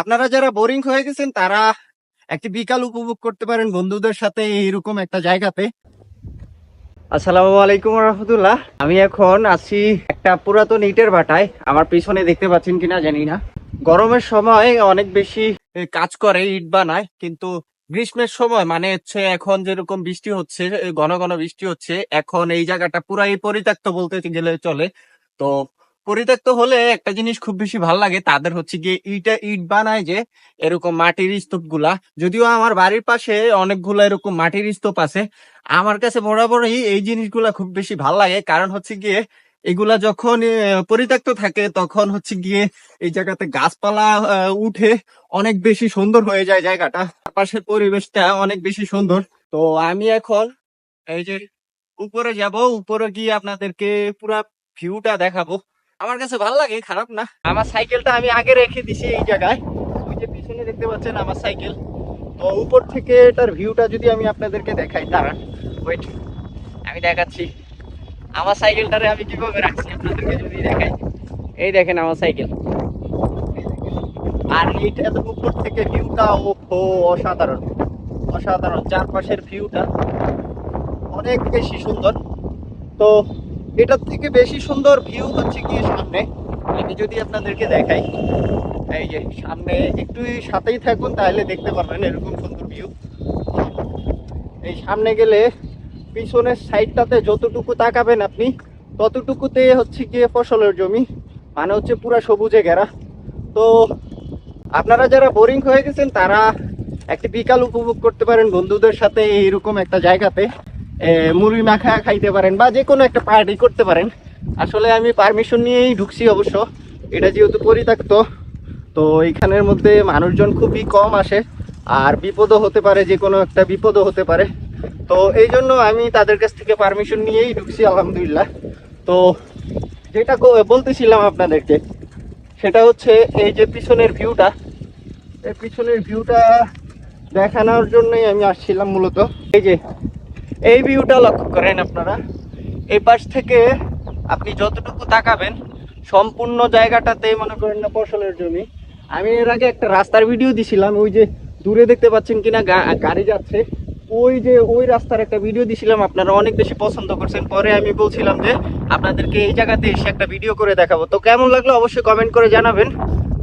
আপনারা যারা বোরিং হয়ে গেছেন, তারা একটি বিকাল উপভোগ করতে পারেন বন্ধুদের সাথে এইরকম একটা জায়গাতে। আসসালামু আলাইকুম রহমতুল্লাহ। আমি এখন আছি একটা পুরাতন ইটের ভাটায়। আমার পিছনে দেখতে পাচ্ছেন কিনা জানি না। গরমের সময় অনেক বেশি কাজ করে ইট বানায়, কিন্তু গ্রীষ্মের সময় মানে হচ্ছে এখন যেরকম বৃষ্টি হচ্ছে ঘন ঘন বৃষ্টি হচ্ছে, এখন এই জায়গাটা পুরাই পরিত্যক্ত বলতে গেলে চলে। তো পরিত্যক্ত হলে একটা জিনিস খুব বেশি ভালো লাগে, তাদের হচ্ছে গিয়ে ইটা ইট বানায় যে, এরকম মাটির স্তূপগুলা যদিও আমার বাড়ির পাশে অনেকগুলো এরকম মাটির স্তূপ আছে, আমার কাছে বরাবরই এই জিনিসগুলা খুব বেশি ভালো লাগে। কারণ হচ্ছে গিয়ে এগুলা যখন পরিত্যক্ত থাকে, তখন হচ্ছে গিয়ে এই জায়গাতে গাছপালা উঠে অনেক বেশি সুন্দর হয়ে যায় জায়গাটা। পাশের পরিবেশটা অনেক বেশি সুন্দর। তো আমি এখন এই যে উপরে যাব, উপরে গিয়ে আপনাদেরকে পুরা ভিউটা দেখাবো। আমার কাছে ভালো লাগে, খারাপ না। আমার সাইকেলটা আমি আগে রেখে দিছি এই জায়গায়। ওই যে পিছনে দেখতে পাচ্ছেন আমার সাইকেল। তো উপর থেকে এটার ভিউটা যদি আমি আপনাদেরকে দেখাই, দাঁড়ান ওয়েট আমি দেখাচ্ছি। আমার সাইকেলটারে আমি কীভাবে রাখছি আপনাদেরকে যদি দেখাই। এই দেখেন আমার সাইকেল। আর এইটা এত উপর থেকে ভিউটা ও হো অসাধারণ। অসাধারণ, চারপাশের ভিউটা অনেক বেশি সুন্দর। তো এটার থেকে বেশি সুন্দর ভিউ হচ্ছে কি সামনে। আমি যদি আপনাদেরকে দেখাই, এই যে সামনে একটু সাথেই থাকুন, তাহলে দেখতে পারবেন এরকম সুন্দর ভিউ এই সামনে গেলে পিছনের সাইডটাতে যতটুকু তাকাবেন আপনি, ততটুকুতে হচ্ছে গিয়ে ফসলের জমি মানে হচ্ছে পুরো সবুজে ঘেরা। তো আপনারা যারা বোরিং হয়ে গেছেন, তারা একটি বিকাল উপভোগ করতে পারেন বন্ধুদের সাথে এইরকম একটা জায়গাতে। মুড়ি মাখা খাইতে পারেন বা যে কোনো একটা পার্টি করতে পারেন। আসলে আমি পারমিশন নিয়েই ঢুকছি অবশ্য। এটা যেহেতু পরিত্যক্ত, তো এইখানের মধ্যে মানুষজন খুবই কম আসে। আর বিপদও হতে পারে যে কোনো একটা বিপদও হতে পারে। তো এই জন্য আমি তাদের কাছ থেকে পারমিশন নিয়েই ঢুকছি, আলহামদুলিল্লাহ। তো যেটা বলতেছিলাম আপনাদেরকে, সেটা হচ্ছে এই যে পিছনের ভিউটা এই পিছনের ভিউটা দেখানোর জন্যই আমি আসছিলাম মূলত। এই যে এই ভিউটা লক্ষ্য করেন আপনারা। এই পাশ থেকে আপনি যতটুকু তাকাবেন, সম্পূর্ণ জায়গাটাতে মনে করেন না ফসলের জমি। আমি এর আগে একটা রাস্তার ভিডিও দিছিলাম, ওই যে দূরে দেখতে পাচ্ছেন কিনা গাড়ি যাচ্ছে। ওই যে, ওই রাস্তার একটা ভিডিও দিছিলাম, আপনারা অনেক বেশি পছন্দ করছেন। পরে আমি বলছিলাম যে, আপনাদেরকে এই জায়গাতে এসে একটা ভিডিও করে দেখাবো। তো কেমন লাগল অবশ্যই কমেন্ট করে জানাবেন।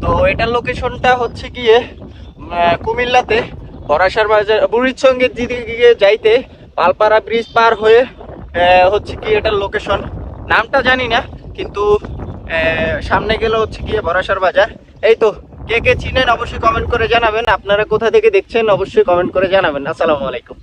তো এটার লোকেশনটা হচ্ছে গিয়ে কুমিল্লাতে পরাশার বাজার বুড়ির দিকে যাইতে পালপাড়া ব্রিজ পার হয়ে হচ্ছে কি এটার লোকেশন নামটা জানি না, কিন্তু সামনে গেলে হচ্ছে গিয়ে বরাসর বাজার। এই তো, কে কে চিনেন অবশ্যই কমেন্ট করে জানাবেন। আপনারা কোথা থেকে দেখছেন অবশ্যই কমেন্ট করে জানাবেন। আসসালামু আলাইকুম।